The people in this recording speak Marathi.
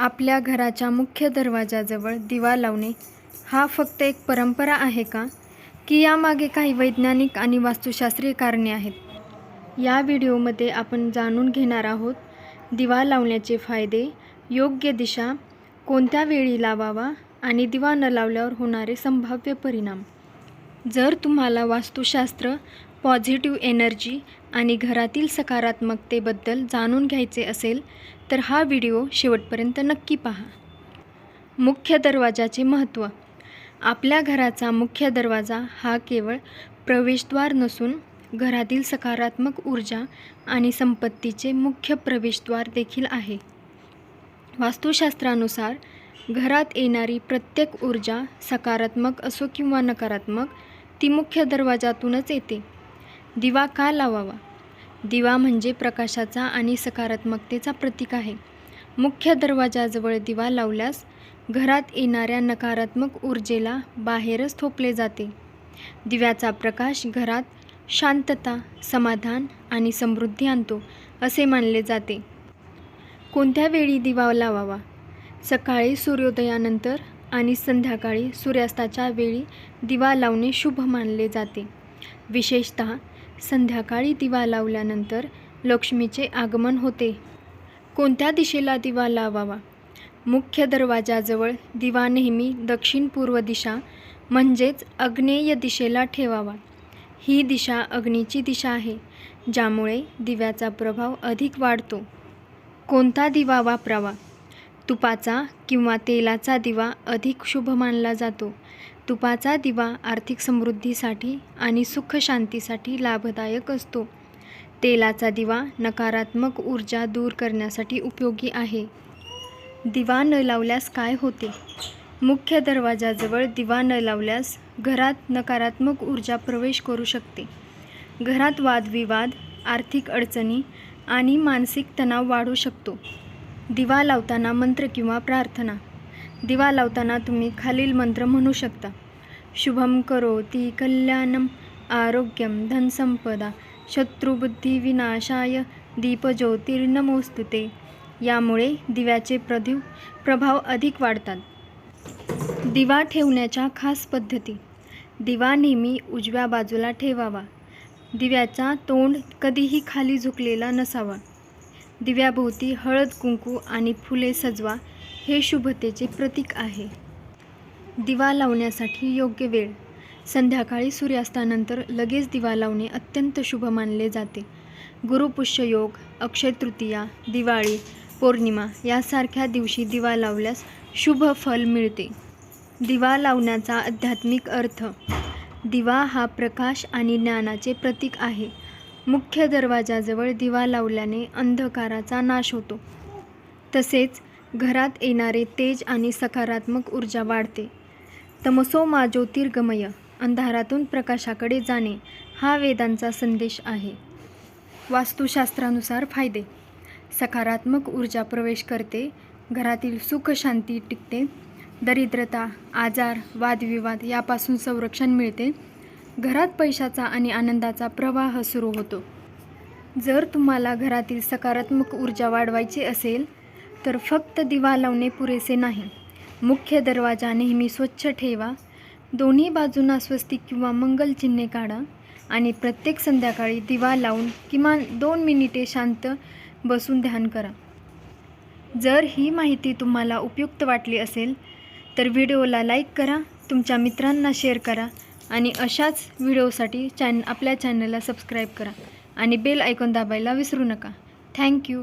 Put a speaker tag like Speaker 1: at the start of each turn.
Speaker 1: आपल्या घराच्या मुख्य दरवाजाजवळ दिवा लावणे हा फक्त एक परंपरा आहे का? की यामागे काही वैज्ञानिक आणि वास्तुशास्त्रीय कारणे आहेत? या व्हिडिओमध्ये आपण जाणून घेणार आहोत दिवा लावण्याचे फायदे योग्य दिशा कोणत्या वेळी लावावा आणि दिवा न लावल्यावर होणारे संभाव्य परिणाम. जर तुम्हाला वास्तुशास्त्र पॉझिटिव्ह एनर्जी आणि घरातील सकारात्मकतेबद्दल जाणून घ्यायचे असेल तर हा व्हिडिओ शेवटपर्यंत नक्की पहा. मुख्य दरवाजाचे महत्त्व. आपल्या घराचा मुख्य दरवाजा हा केवळ प्रवेशद्वार नसून घरातील सकारात्मक ऊर्जा आणि संपत्तीचे मुख्य प्रवेशद्वार देखील आहे. वास्तुशास्त्रानुसार घरात येणारी प्रत्येक ऊर्जा सकारात्मक असो किंवा नकारात्मक ती मुख्य दरवाजातूनच येते. दिवा का लावावा? दिवा म्हणजे प्रकाशाचा आणि सकारात्मकतेचा प्रतीक आहे. मुख्य दरवाजाजवळ दिवा लावल्यास घरात येणाऱ्या नकारात्मक ऊर्जेला बाहेरच थोपले जाते. दिव्याचा प्रकाश घरात शांतता समाधान आणि समृद्धी आणतो असे मानले जाते. कोणत्या वेळी दिवा लावावा? सकाळी सूर्योदयानंतर आणि संध्याकाळी सूर्यास्ताच्या वेळी दिवा लावणे शुभ मानले जाते. विशेषत संध्याकाळी दिवा लावल्यानंतर लक्ष्मीचे आगमन होते. कोणत्या दिशेला दिवा लावावा? मुख्य दरवाजाजवळ दिवा नेहमी दक्षिण पूर्व दिशा म्हणजेच अग्नेय दिशेला ठेवावा. ही दिशा अग्नीची दिशा आहे ज्यामुळे दिव्याचा प्रभाव अधिक वाढतो. कोणता दिवा वापरावा? तुपाचा किंवा तेलाचा दिवा अधिक शुभ मानला जातो. तुपाचा दिवा आर्थिक समृद्धीसाठी आणि सुख शांतीसाठी लाभदायक असतो. तेलाचा दिवा नकारात्मक ऊर्जा दूर करण्यासाठी उपयोगी आहे. दिवा न लावल्यास काय होते? मुख्य दरवाजाजवळ दिवा न लावल्यास घरात नकारात्मक ऊर्जा प्रवेश करू शकते. घरात वादविवाद आर्थिक अडचणी आणि मानसिक तणाव वाढू शकतो. दिवा लावताना मंत्र किंवा प्रार्थना. दिवा लावताना तुम्ही खालील मंत्र म्हणू शकता. शुभम करोती कल्याणम आरोग्यम धनसंपदा शत्रुबुद्धी विनाशाय दीपज्योतिर्नमोस्तुते यामुळे दिव्याचे प्रदीव प्रभाव अधिक वाढतात. दिवा ठेवण्याच्या खास पद्धती. दिवा नेहमी उजव्या बाजूला ठेवावा. दिव्याचा तोंड कधीही खाली झुकलेला नसावा. दिव्याभोवती हळद कुंकू आणि फुले सजवा. हे शुभतेचे प्रतीक आहे. दिवा लावण्यासाठी योग्य वेळ. संध्याकाळी सूर्यास्तानंतर लगेच दिवा लावणे अत्यंत शुभ मानले जाते. गुरुपुष्य योग अक्षय तृतीया दिवाळी पौर्णिमा यासारख्या दिवशी दिवा लावल्यास शुभ फल मिळते. दिवा लावण्याचा आध्यात्मिक अर्थ. दिवा हा प्रकाश आणि ज्ञानाचे प्रतीक आहे. मुख्य दरवाजाजवळ दिवा लावल्याने अंधकाराचा नाश होतो. तसेच घरात येणारे तेज आणि सकारात्मक ऊर्जा वाढते. तमसो मा ज्योतिर्गमय अंधारातून प्रकाशाकडे जाणे हा वेदांचा संदेश आहे. वास्तुशास्त्रानुसार फायदे. सकारात्मक ऊर्जा प्रवेश करते घरातील सुख शांती टिकते दरिद्रता आजार वादविवाद यापासून संरक्षण मिळते घरात पैशाचा आणि आनंदाचा प्रवाह सुरू होतो. जर तुम्हाला घरातील सकारात्मक ऊर्जा वाढवायची असेल तर फक्त दिवा लावणे पुरेसे नाही. मुख्य दरवाजा नेहमी स्वच्छ ठेवा. दोन्ही बाजूंना स्वस्तिक किंवा मंगल चिन्हे काढा आणि प्रत्येक संध्याकाळी दिवा लावून किमान दोन मिनिटे शांत बसून ध्यान करा. जर ही माहिती तुम्हाला उपयुक्त वाटली असेल तर व्हिडिओला लाईक करा तुमच्या मित्रांना शेअर करा आणि अशाच व्हिडिओसाठी चॅन आपल्या चॅनलला सबस्क्राईब करा आणि बेल ऐकून दाबायला विसरू नका. थँक्यू